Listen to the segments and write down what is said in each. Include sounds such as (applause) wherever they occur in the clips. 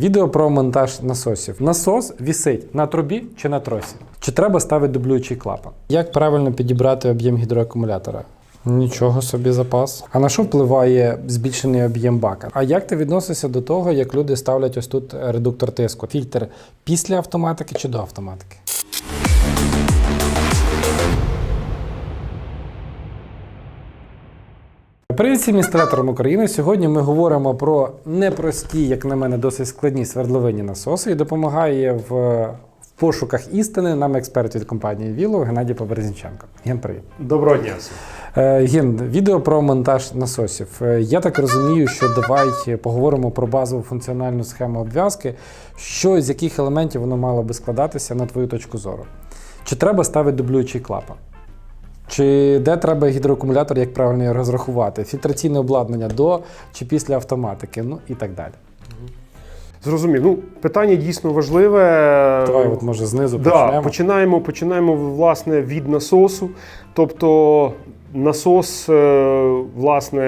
Відео про монтаж насосів. Насос вісить на трубі чи на тросі? Чи треба ставити дублюючий клапан? Як правильно підібрати об'єм гідроакумулятора? Нічого собі запас. А на що впливає збільшений об'єм бака? А як ти відносишся до того, як люди ставлять ось тут редуктор тиску? Фільтр після автоматики чи до автоматики? Привіт всім інсталяторам України. Сьогодні ми говоримо про непрості, як на мене, досить складні свердловинні насоси і допомагає в, в пошуках істини нам експерт від компанії Віло Геннадій Поберезінченко. Ген, привіт. Доброго дня. Е, Ген, відео про монтаж насосів. Е, Я так розумію, що давай поговоримо про базову функціональну схему обв'язки, що з яких елементів воно мало би складатися на твою точку зору. Чи треба ставити дублюючий клапан? Чи де треба гідроакумулятор, як правильно його розрахувати? Фільтраційне обладнання до чи після автоматики, ну і так далі. Зрозумів. Ну, питання дійсно важливе. Давай, от може знизу да, почнемо. починаємо. Починаємо власне від насосу. Тобто насос, е, власне,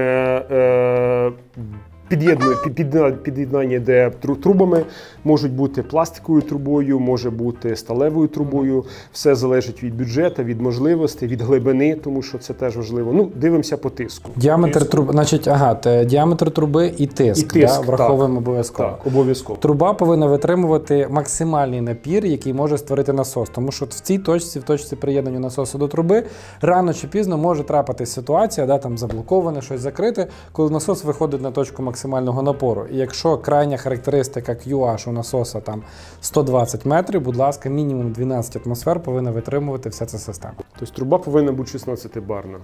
під'єднує під- під'єдна- під'єднання йде трубами, можуть бути пластиковою трубою, може бути сталевою трубою. Все залежить від бюджету, від можливостей, від глибини, тому що це теж важливо. Ну, дивимося по тиску. Діаметр труби, значить, ага, те, діаметр труби і тиск, І тиск, да, враховуємо обов'язково. Так, обов'язково. Труба повинна витримувати максимальний напір, який може створити насос. Тому що в цій точці, в точці приєднання насосу до труби, рано чи пізно може трапитись ситуація, да, там заблоковане, щось закрите, коли насос виходить на точку максимального напору. І якщо крайня характеристика QH у насоса там 120 метрів, будь ласка, мінімум 12 атмосфер повинна витримувати вся ця система. Тобто труба повинна бути 16 барна.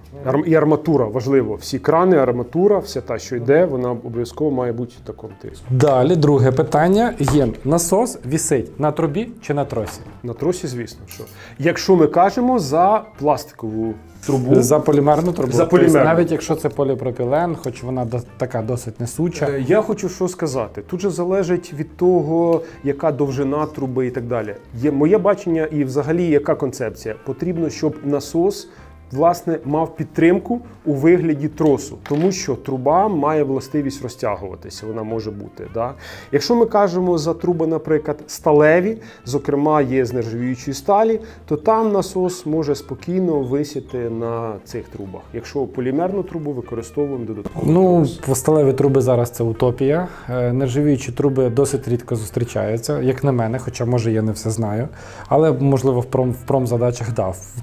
І арматура важливо. Всі крани, арматура, вся та, що йде, вона обов'язково має бути в такому тиску. Далі, друге питання: Єн, насос вісить на трубі чи на тросі? На тросі, звісно, що якщо ми кажемо за пластикову трубу, За полімерну трубу. За Тобто навіть якщо це поліпропілен, хоч вона до- така досить несуча. Е, Я хочу що сказати. Тут же залежить від того, яка довжина труби і так далі. Є моє бачення, і взагалі яка концепція. Потрібно, щоб насос. Власне, мав підтримку у вигляді тросу, тому що труба має властивість розтягуватися. Вона може бути. Да? Якщо ми кажемо за труби, наприклад, сталеві, зокрема є з нержавіючої сталі, то там насос може спокійно висіти на цих трубах. Якщо полімерну трубу використовуємо додатково. Ну, сталеві труби зараз це утопія. Е, Нержавіючі труби досить рідко зустрічаються, як на мене, хоча може я не все знаю. Але можливо в пром в промзадачах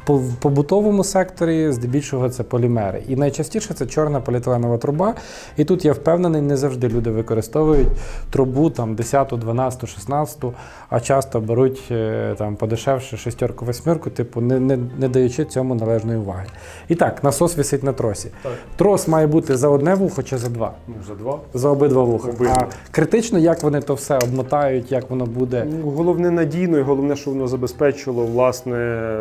по- в побутовому секторі здебільшого це полімери. І найчастіше це чорна поліетиленова труба. І тут я впевнений, не завжди люди використовують трубу там 10, 12, 16, а часто беруть е, там подешевше шестерку, восьмерку, типу, не, не, не даючи цьому належної уваги. І так, насос висить на тросі. Так. Трос має бути за одне вухо чи за два? Ну, за два. За обидва вуха. Обидва. А критично, як вони то все обмотають, як воно буде. Ну, Головне надійно, і головне, що воно забезпечило власне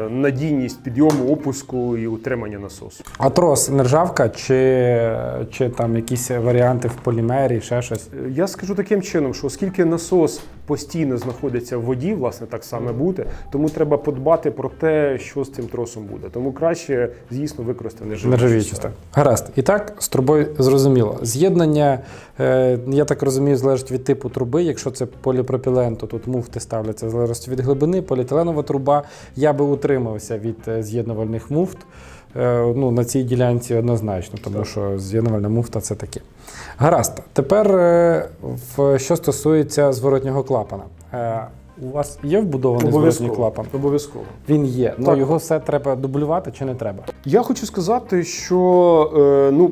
надійність підйому, опуску і утримання насосу. А трос нержавка чи, чи там якісь варіанти в полімері, ще щось. Я скажу таким чином, що оскільки насос постійно знаходиться в воді, власне, так саме буде, тому треба подбати про те, що з цим тросом буде. Тому краще, звісно, використати Нержавіючі. Гаразд. І так, з трубою зрозуміло. З'єднання, е, я так розумію, залежить від типу труби. Якщо це поліпропілен, то тут муфти ставляться залежить від глибини. Поліетиленова труба. Я би утримався від е, з'єднувальних муфт. Е, ну, на цій ділянці однозначно, тому що з'єднувальна муфта це таке. Гаразд. Тепер, е, в, що стосується зворотнього клапана. У вас є вбудований зворотній клапан? Обов'язково. Він є. Ну його все треба дублювати чи не треба? Я хочу сказати, що е, ну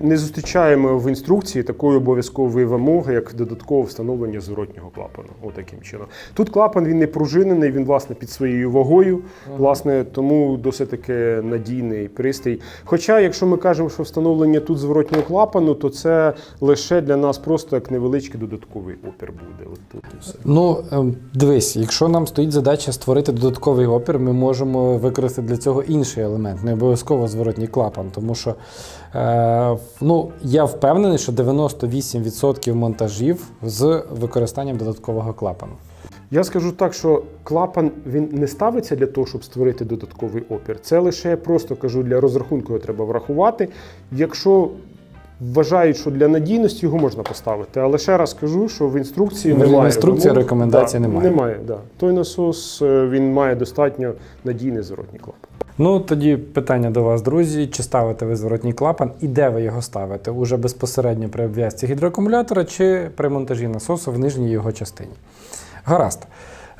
не зустрічаємо в інструкції такої обов'язкової вимоги, як додаткове встановлення зворотнього клапану. Отаким чином. Тут клапан він не пружинений, він власне під своєю вагою, власне, тому досить таки надійний пристрій. Хоча, якщо ми кажемо, що встановлення тут зворотнього клапану, то це лише для нас просто як невеличкий додатковий опір буде. От тут і все. Ну, ем, дивись, якщо нам стоїть задача створити додатковий опір, ми можемо використати для цього інший елемент, не обов'язково зворотній клапан. Тому що е, ну, я впевнений, що 98% монтажів з використанням додаткового клапану. Я скажу так, що клапан він не ставиться для того, щоб створити додатковий опір. Це лише просто кажу для розрахунку його треба врахувати. Якщо Вважають, що для надійності його можна поставити, але ще раз кажу, що в інструкції В немає інструкції вимог. рекомендацій Да, немає. Немає, да. Той насос е, він має достатньо надійний зворотній клапан. Ну тоді питання до вас, друзі: чи ставите ви зворотній клапан і де ви його ставите? Уже безпосередньо при обв'язці гідроакумулятора чи при монтажі насосу в нижній його частині? Гаразд.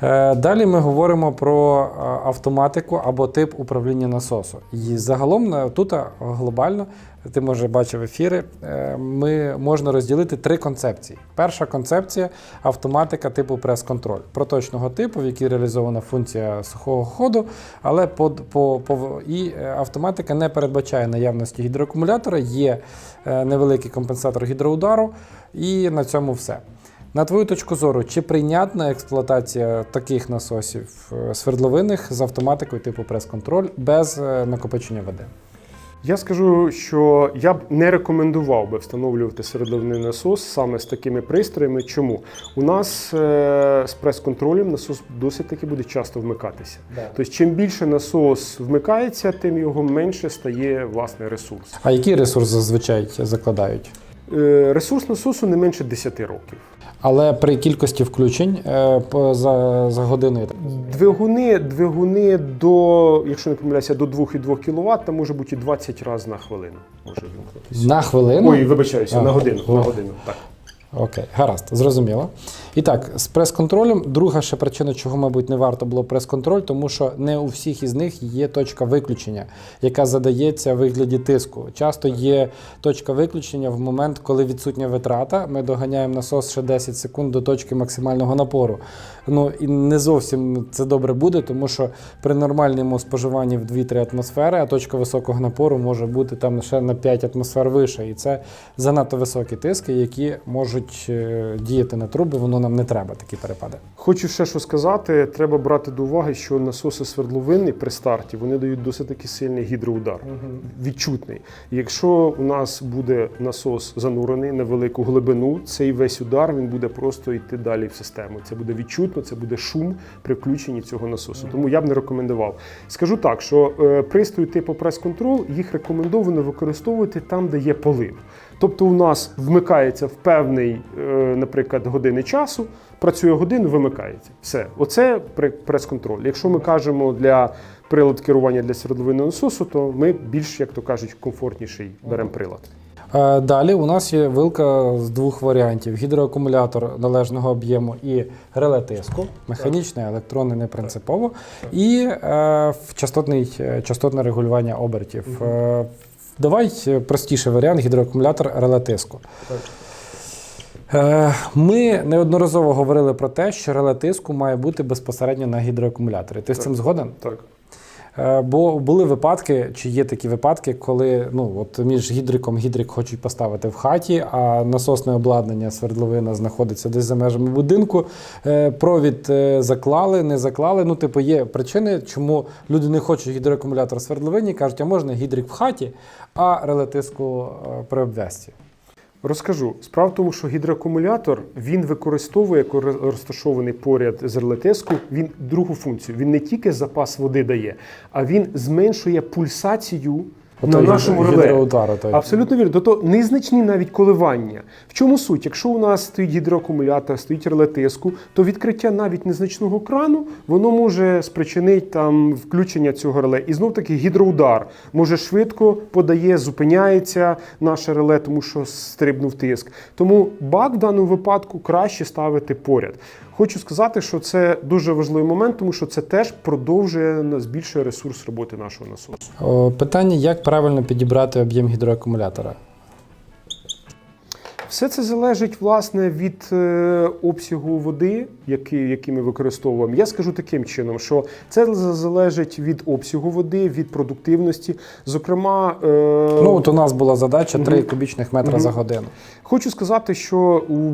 Е, Далі ми говоримо про е, автоматику або тип управління насосу. І загалом тут глобально, ти може бачив ефіри, е, ми можна розділити три концепції. Перша концепція автоматика типу прес-контроль проточного типу, в якій реалізована функція сухого ходу, але по, по, по, і е, автоматика не передбачає наявності гідроакумулятора, є е, невеликий компенсатор гідроудару, і на цьому все. На твою точку зору, чи прийнятна експлуатація таких насосів свердловинних з автоматикою типу прес-контроль без накопичення води? Я скажу, що я б не рекомендував би встановлювати середовний насос саме з такими пристроями. Чому? У нас е, з прес-контролем насос досить таки буде часто вмикатися. Тобто, чим більше насос вмикається, тим його менше стає власне ресурс. А який ресурс зазвичай закладають? Е, ресурс насосу не менше 10 років. Але при кількості включень е, за, за годину Двигуни, двигуни до, якщо не помиляюся, до 2,2 кВт, там може бути і 20 разів на хвилину. Може вимкнутися. на хвилину. Ой, вибачаюся, А, на годину. о. На годину. Так. Окей, гаразд, зрозуміло. І так, з прес-контролем, друга ще причина, чого, мабуть, не варто було прес-контроль, тому що не у всіх із них є точка виключення, яка задається в вигляді тиску. Часто є точка виключення в момент, коли відсутня витрата. Ми доганяємо насос ще 10 секунд до точки максимального напору. Ну і не зовсім це добре буде, тому що при нормальному споживанні в 2-3 атмосфери, а точка високого напору може бути там ще на 5 атмосфер вище. І це занадто високі тиски, які можуть е, діяти на труби. Воно нам не треба такі перепади. Хочу ще що сказати. Треба брати до уваги, що насоси свердловинні при старті вони дають досить таки сильний гідроудар, відчутний. Якщо у нас буде насос занурений на велику глибину, цей весь удар він буде просто йти далі в систему. Це буде відчутно, це буде шум при включенні цього насосу. Тому я б не рекомендував. Скажу так, що е, пристрої типу прес-контрол їх рекомендовано використовувати там, де є полив. Тобто у нас вмикається в певний, е, наприклад, години часу, працює годину, вимикається. Все. Оце пре- прес-контроль. Якщо ми кажемо для прилад керування для свердловинного насосу, то ми більш, як то кажуть, комфортніший беремо прилад. Е, Далі у нас є вилка з двох варіантів: гідроакумулятор належного об'єму і реле тиску, механічне, електронне, не принципово, і е, частотний, е, частотне регулювання обертів. Е, Давай е, простіший варіант гідроакумулятор реле тиску. Е, Ми неодноразово говорили про те, що реле тиску має бути безпосередньо на гідроакумуляторі. Ти з цим згоден? Так. Е, Бо були випадки, чи є такі випадки, коли ну от між гідриком гідрик хочуть поставити в хаті, а насосне обладнання свердловина знаходиться десь за межами будинку. Е, Провід е, заклали, не заклали. Ну, типу, є причини, чому люди не хочуть гідроакумулятор в свердловині, кажуть, а можна гідрик в хаті, а релетиску при обв'язці. Розкажу. Справа в тому, що гідроакумулятор він використовує, розташований поряд з релетеску, він другу функцію. Він не тільки запас води дає, а він зменшує пульсацію на нашому реле. Абсолютно вірно. Тобто незначні навіть коливання. В чому суть? Якщо у нас стоїть гідроакумулятор, стоїть реле тиску, то відкриття навіть незначного крану воно може спричинити там включення цього реле. І знов таки гідроудар може швидко подає, зупиняється наше реле, тому що стрибнув тиск. Тому бак в даному випадку краще ставити поряд. Хочу сказати, що це дуже важливий момент, тому що це теж продовжує збільшує ресурс роботи нашого насосу. Питання, як правильно підібрати об'єм гідроакумулятора? Все це залежить власне від е, обсягу води, який, який ми використовуємо. Я скажу таким чином, що це залежить від обсягу води, від продуктивності. Зокрема, е, Ну, от у нас була задача 3 Мгм. кубічних метра Мгм. за годину. хочу сказати, що у,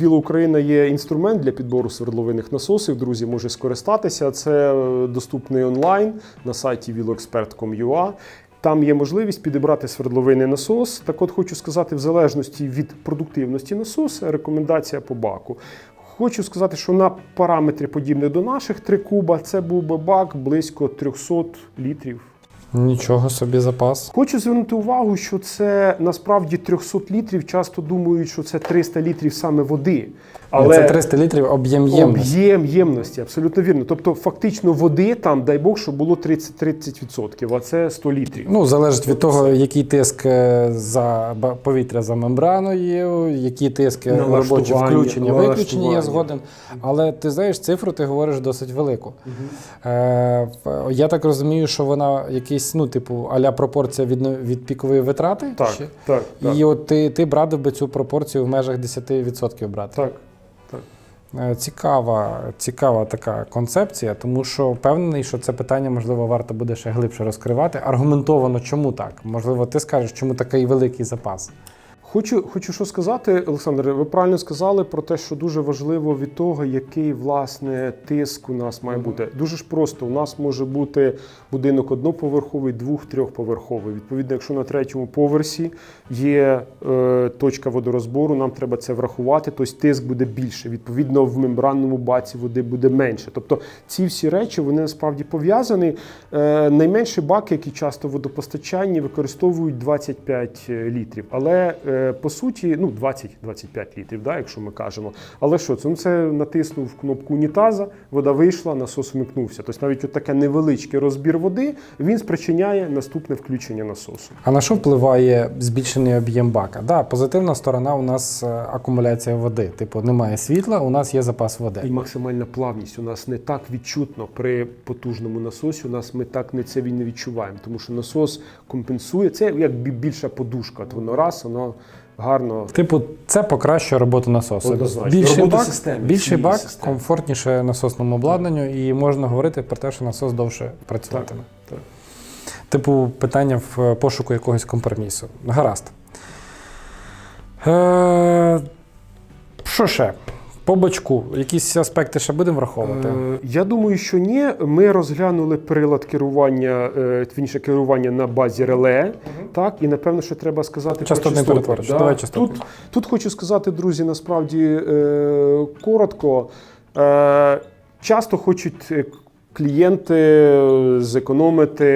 Віла Україна є інструмент для підбору свердловинних насосів. Друзі, може скористатися. Це е, доступний онлайн на сайті viloexpert.com.ua. Там є можливість підібрати свердловинний насос. Так от хочу сказати, в залежності від продуктивності насоса, рекомендація по баку. Хочу сказати, що на параметрі подібне до наших 3 куба, це був би бак близько 300 літрів. Нічого собі запас. Хочу звернути увагу, що це насправді 300 літрів. Часто думають, що це 300 літрів саме води. Але Це 300 літрів об'єм ємності. об'єм ємності, абсолютно вірно. Тобто, фактично, води там, дай Бог, що було 30 30%, а це 100 літрів. Ну, залежить від того, який тиск е, за повітря за мембраною, який тиск е, робоче включення, виключення, я згоден. Але ти знаєш, цифру ти говориш досить велику. Е, я так розумію, що вона якийсь, ну, типу, аля пропорція від, від пікової витрати. Так, Чи? так, так, І от ти, ти б радив би цю пропорцію в межах 10% брати. так. Е, Цікава, цікава така концепція, тому що впевнений, що це питання, можливо, варто буде ще глибше розкривати. Аргументовано, чому так? Можливо, ти скажеш, чому такий великий запас. Хочу, хочу що сказати, Олександр. Ви правильно сказали про те, що дуже важливо від того, який власне тиск у нас має бути. Дуже ж просто. У нас може бути будинок одноповерховий, двох, трьохповерховий. Відповідно, якщо на третьому поверсі є е, точка водорозбору, нам треба це врахувати. Тобто тиск буде більше. Відповідно, в мембранному баці води буде менше. Тобто ці всі речі вони насправді пов'язані. Е, найменші баки, які часто водопостачанні використовують 25 літрів. Але е, по суті, ну 20-25 літрів, да, якщо ми кажемо. Але що це? Ну, це натиснув кнопку унітаза, вода вийшла, насос вмикнувся. Тобто навіть от таке невеличкий розбір води він спричиняє наступне включення насосу. А на що впливає збільшений об'єм бака? Да, позитивна сторона у нас е, акумуляція води. Типу, немає світла, у нас є запас води. І максимальна плавність у нас не так відчутно при потужному насосі. У нас ми так не це не відчуваємо, тому що насос компенсує це як більша подушка. От воно раз, воно гарно. Типу, це покращує роботу насосу. Однозначно. Більший Роботу бак, системи, більший бак системи. комфортніше насосному обладнанню, і можна говорити про те, що насос довше працюватиме. так. Типу, питання в пошуку якогось компромісу. Гаразд. Е, що ще? По бочку, якісь аспекти ще будемо враховувати? Е, Я думаю, що ні. Ми розглянули прилад керування, е, керування на базі реле. Так, і напевно, що треба сказати про частоти. перетворювач. Давай частотний. Тут, тут хочу сказати, друзі, насправді е, коротко. Е, часто хочуть. е, Клієнти зекономити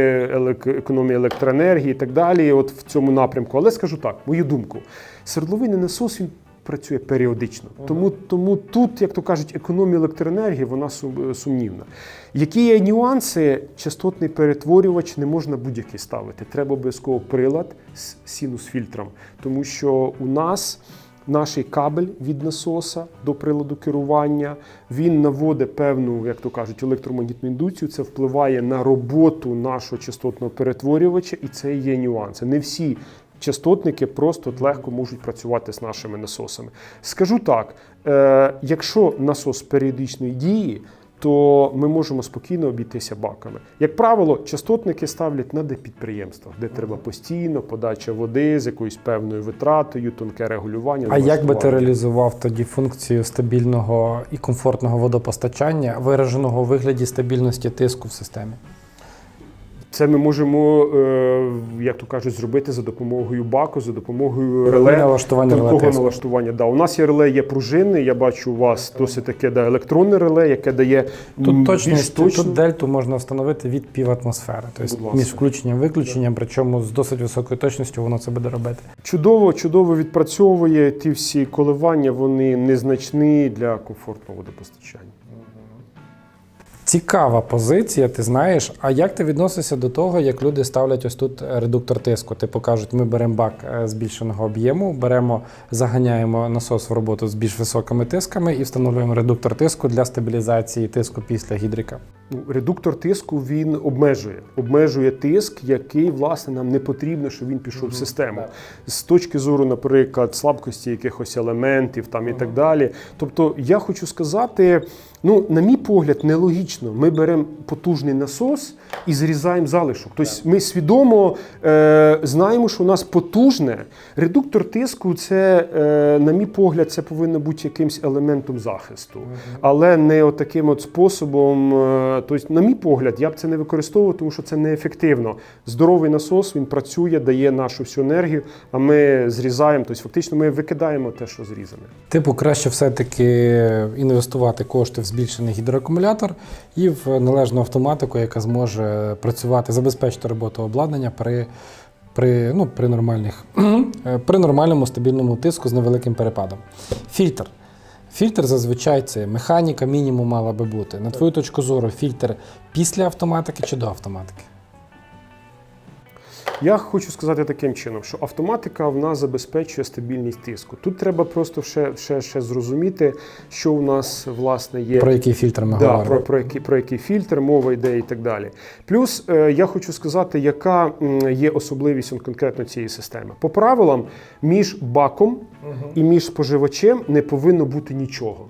економію електроенергії і так далі, от в цьому напрямку. Але скажу так, мою думку, свердловинний насос він працює періодично. Тому, тому тут, як то кажуть, економія електроенергії вона сум- сумнівна. Які є нюанси? Частотний перетворювач не можна будь-який ставити. Треба обов'язково прилад з синус-фільтром, тому що у нас. Наш кабель від насоса до приладу керування він наводить певну, як то кажуть, електромагнітну індукцію. Це впливає на роботу нашого частотного перетворювача, і це є нюанси. Не всі частотники просто легко можуть працювати з нашими насосами. Скажу так: е, якщо насос періодичної дії, то ми можемо спокійно обійтися баками. Як правило, частотники ставлять на депідприємствах, де треба постійно подача води з якоюсь певною витратою, тонке регулювання. А як би ти реалізував тоді функцію стабільного і комфортного водопостачання, вираженого у вигляді стабільності тиску в системі? Це ми можемо, е, як то кажуть, зробити за допомогою баку, за допомогою Реле налаштування реле налаштування. Да. У нас є реле, є пружинне. Я бачу у вас досить таке да, електронне реле, яке дає Тут більш точність, точно. тут дельту можна встановити від пів атмосфери, тобто між включенням виключенням, причому з досить високою точністю воно це буде робити. Чудово, чудово відпрацьовує ті всі коливання, вони незначні для комфортного водопостачання. Цікава позиція, ти знаєш. А як ти відносишся до того, як люди ставлять ось тут редуктор тиску? Типу кажуть, ми беремо бак е, збільшеного об'єму, беремо, заганяємо насос в роботу з більш високими тисками і встановлюємо редуктор тиску для стабілізації тиску після гідрика. Ну, редуктор тиску він обмежує, обмежує тиск, який власне нам не потрібно, щоб він пішов в систему. З точки зору, наприклад, слабкості якихось елементів там і так далі. Тобто, я хочу сказати, ну, на мій погляд, нелогічно. Ми беремо потужний насос і зрізаємо залишок. Тобто ми свідомо е, знаємо, що у нас потужне. Редуктор тиску, це, е, на мій погляд, це повинно бути якимсь елементом захисту, але не отаким от способом. Е, Тобто, на мій погляд, я б це не використовував, тому що це неефективно. Здоровий насос він працює, дає нашу всю енергію, а ми зрізаємо. Тобто, фактично, ми викидаємо те, що зрізане. Типу, краще все-таки інвестувати кошти в збільшений гідроакумулятор і в належну автоматику, яка зможе працювати, забезпечити роботу обладнання при, при, ну, при, нормальних, (clears throat) при нормальному стабільному тиску з невеликим перепадом. Фільтр. Фільтр зазвичай це механіка, мінімум мала би бути. На твою точку зору, фільтр після автоматики чи до автоматики? Я хочу сказати таким чином, що автоматика в нас забезпечує стабільність тиску. Тут треба просто ще, ще, ще зрозуміти, що у нас власне є. Про який фільтр ми Да, говоримо? про, про, який, про який фільтр, мова йде і так далі. Плюс е, я хочу сказати, яка є особливість он, конкретно цієї системи. По правилам, між баком і між споживачем не повинно бути нічого.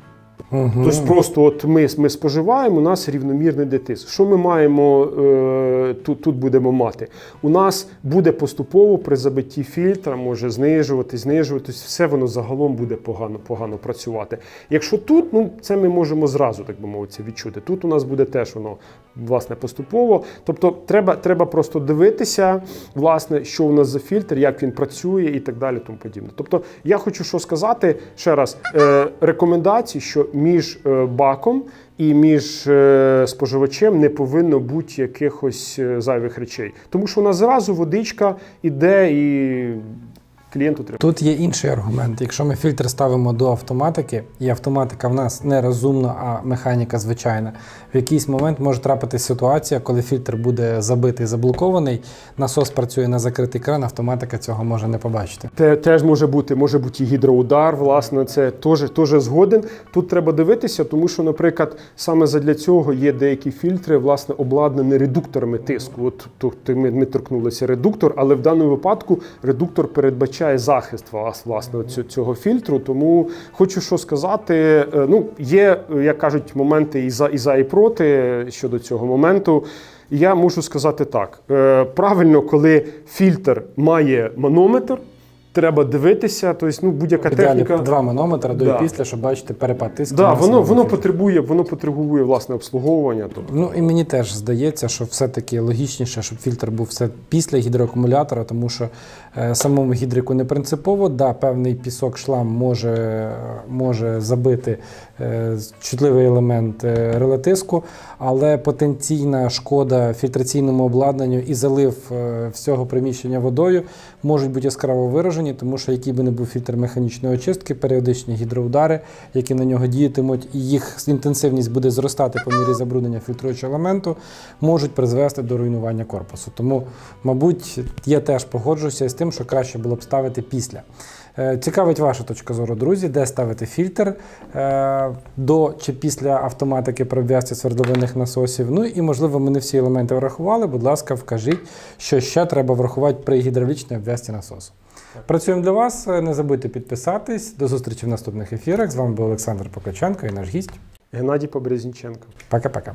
Мгм. Тобто просто от ми, ми споживаємо, у нас рівномірний детис. Що ми маємо е, тут, тут будемо мати? У нас буде поступово при забитті фільтра, може знижувати, знижуватись, все воно загалом буде погано, погано працювати. Якщо тут, ну це ми можемо зразу, так би мовити, відчути. Тут у нас буде теж воно власне поступово. Тобто, треба, треба просто дивитися, власне, що у нас за фільтр, як він працює і так далі. Тому подібне. Тобто, я хочу що сказати ще раз: е, рекомендації, що між е, баком і між е, споживачем не повинно бути якихось е, зайвих речей, тому що у нас зразу водичка іде і клієнту треба. Тут є інший аргумент. Якщо ми фільтр ставимо до автоматики, і автоматика в нас не розумна, а механіка звичайна, в якийсь момент може трапитись ситуація, коли фільтр буде забитий, заблокований, насос працює на закритий кран, автоматика цього може не побачити. Те, теж може бути, може бути і гідроудар, власне, це теж, теж згоден. Тут треба дивитися, тому що, наприклад, саме задля цього є деякі фільтри, власне, обладнані редукторами тиску. От тут ми, ми торкнулися редуктор, але в даному випадку редуктор передбачає захист вас, власне, цього фільтру. Тому хочу що сказати. е, Ну, є, як кажуть, моменти і за, і за, і проти щодо цього моменту. Я можу сказати так: е, правильно, коли фільтр має манометр, треба дивитися. Тобто, ну, будь-яка техніка. два манометри до Да. і після, щоб бачити перепад тиску. Да, воно, воно потребує, воно потребує власне обслуговування. Тобто. Ну і мені теж здається, що все-таки логічніше, щоб фільтр був все після гідроакумулятора, тому що е, самому гідрику не принципово. Да, певний пісок шлам може, може забити чутливий елемент е, релетиску, але потенційна шкода фільтраційному обладнанню і залив е, всього приміщення водою можуть бути яскраво виражені, тому що який би не був фільтр механічної очистки, періодичні гідроудари, які на нього діятимуть, і їх інтенсивність буде зростати по мірі забруднення фільтруючого елементу, можуть призвести до руйнування корпусу. Тому, мабуть, я теж погоджуюся з тим, що краще було б ставити після. Е, Цікавить ваша точка зору, друзі, де ставити фільтр е, до чи після автоматики при обв'язці свердловинних насосів. Ну і можливо, ми не всі елементи врахували. Будь ласка, вкажіть, що ще треба врахувати при гідравлічній обв'язці насосу. Працюємо для вас. Не забудьте підписатись. До зустрічі в наступних ефірах. З вами був Олександр Покаченко і наш гість. Геннадій Побрезніченко. Пока-пока.